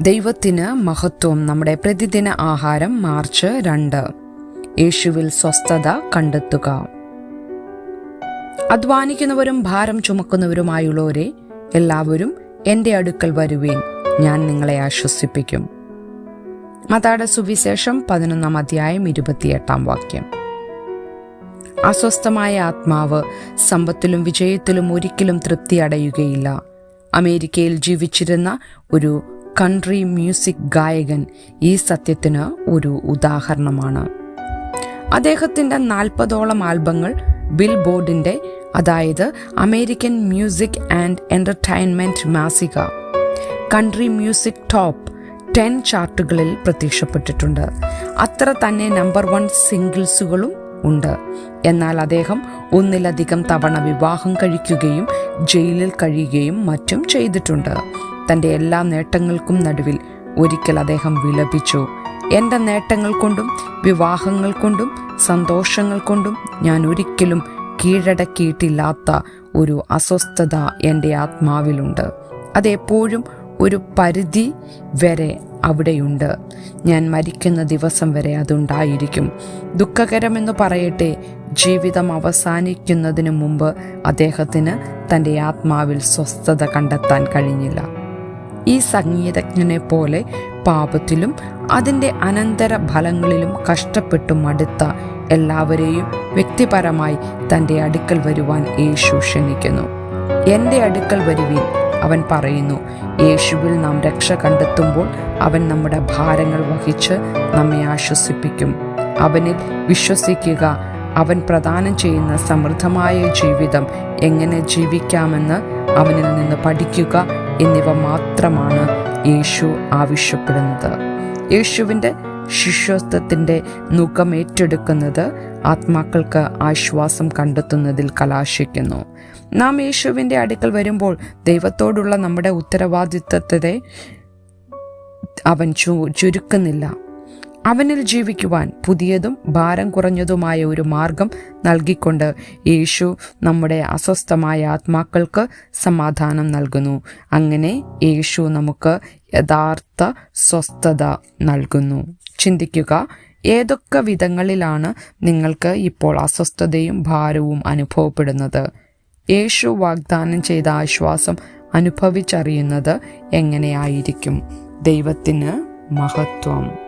ദൈവത്തിന് മഹത്വം നമ്മുടെ പ്രതിദിന ആഹാരം മാർച്ച് രണ്ട്. യേശുവിൽ സ്വസ്ഥത കണ്ടെത്തുക. അധ്വാനിക്കുന്നവരും ഭാരം ചുമക്കുന്നവരുമായുള്ളവരെ എല്ലാവരും എന്റെ അടുക്കൽ വരുവേൻ. ഞാൻ നിങ്ങളെ ആശ്വസിപ്പിക്കും. മതാടെ സുവിശേഷം പതിനൊന്നാം അധ്യായം ഇരുപത്തിയെട്ടാം വാക്യം. അസ്വസ്ഥമായ ആത്മാവ് സമ്പത്തിലും വിജയത്തിലും ഒരിക്കലും തൃപ്തി അടയുകയില്ല അമേരിക്കയിൽ ജീവിച്ചിരുന്ന ഒരു കൺട്രി മ്യൂസിക് ഗായകൻ ഈ സത്യത്തിന് ഒരു ഉദാഹരണമാണ്. അദ്ദേഹത്തിന്റെ നാൽപ്പതോളം ആൽബങ്ങൾ ബിൽ ബോർഡിന്റെ അതായത് അമേരിക്കൻ മ്യൂസിക് ആൻഡ് എന്റർടൈൻമെന്റ് മാസിക കൺട്രി മ്യൂസിക് ടോപ്പ് ടെൻ ചാർട്ടുകളിൽ പ്രത്യക്ഷപ്പെട്ടിട്ടുണ്ട്. അത്ര തന്നെ നമ്പർ വൺ സിംഗിൾസുകളും ഉണ്ട്. എന്നാൽ അദ്ദേഹം ഒന്നിലധികം തവണ വിവാഹം കഴിക്കുകയും ജയിലിൽ കഴിയുകയും മറ്റും ചെയ്തിട്ടുണ്ട്. തന്റെ എല്ലാ നേട്ടങ്ങൾക്കും നടുവിൽ ഒരിക്കൽ അദ്ദേഹം വിലപിച്ചു. എന്റെ നേട്ടങ്ങൾ കൊണ്ടും വിവാഹങ്ങൾ കൊണ്ടും സന്തോഷങ്ങൾ കൊണ്ടും ഞാൻ ഒരിക്കലും കീഴടക്കിയിട്ടില്ലാത്ത ഒരു അസ്വസ്ഥത എന്റെ ആത്മാവിലുണ്ട്. അതെപ്പോഴും ഒരു പരിധി വരെ അവിടെയുണ്ട്. ഞാൻ മരിക്കുന്ന ദിവസം വരെ അതുണ്ടായിരിക്കും. ദുഃഖകരമെന്ന് പറയട്ടെ ജീവിതം അവസാനിക്കുന്നതിന് മുമ്പ് അദ്ദേഹത്തിന് തന്റെ ആത്മാവിൽ സ്വസ്ഥത കണ്ടെത്താൻ കഴിഞ്ഞില്ല. ഈ സംഗീതജ്ഞനെ പോലെ പാപത്തിലും അതിന്റെ അനന്തര ഫലങ്ങളിലും കഷ്ടപ്പെട്ടു മടുത്ത എല്ലാവരെയും വ്യക്തിപരമായി തന്റെ അടുക്കൽ വരുവാൻ യേശു ക്ഷണിക്കുന്നു. എന്റെ അടുക്കൽ വരുവിൻ അവൻ പറയുന്നു. യേശുവിൽ നാം രക്ഷ കണ്ടെത്തുമ്പോൾ അവൻ നമ്മുടെ ഭാരങ്ങൾ വഹിച്ച് നമ്മെ ആശ്വസിപ്പിക്കും. അവനിൽ വിശ്വസിക്കുക അവൻ പ്രദാനം ചെയ്യുന്ന സമൃദ്ധമായ ജീവിതം എങ്ങനെ ജീവിക്കാമെന്ന് അവനിൽ നിന്ന് പഠിക്കുക എന്നിവ മാത്രമാണ് യേശു ആവശ്യപ്പെടുന്നത്. യേശുവിന്റെ ശിഷ്യത്വത്തിന്റെ മുഖം ഏറ്റെടുക്കുന്നത് ആത്മാക്കൾക്ക് ആശ്വാസം കണ്ടെത്തുന്നതിൽ കലാശിക്കുന്നു. നാം യേശുവിന്റെ അടുക്കൽ വരുമ്പോൾ ദൈവത്തോടുള്ള നമ്മുടെ ഉത്തരവാദിത്വത്തെ അവൻ ചുരുക്കുന്നില്ല. അവനിൽ ജീവിക്കുവാൻ പുതിയതും ഭാരം കുറഞ്ഞതുമായ ഒരു മാർഗം നൽകിക്കൊണ്ട് യേശു നമ്മുടെ അസ്വസ്ഥമായ ആത്മാക്കൾക്ക് സമാധാനം നൽകുന്നു. അങ്ങനെ യേശു നമുക്ക് യഥാർത്ഥ സ്വസ്ഥത നൽകുന്നു. ചിന്തിക്കുക ഏതൊക്കെ വിധങ്ങളിലാണ് നിങ്ങൾക്ക് ഇപ്പോൾ അസ്വസ്ഥതയും ഭാരവും അനുഭവപ്പെടുന്നത്? യേശു വാഗ്ദാനം ചെയ്ത ആശ്വാസം അനുഭവിച്ചറിയുന്നത് എങ്ങനെയായിരിക്കും? ദൈവത്തിന് മഹത്വം.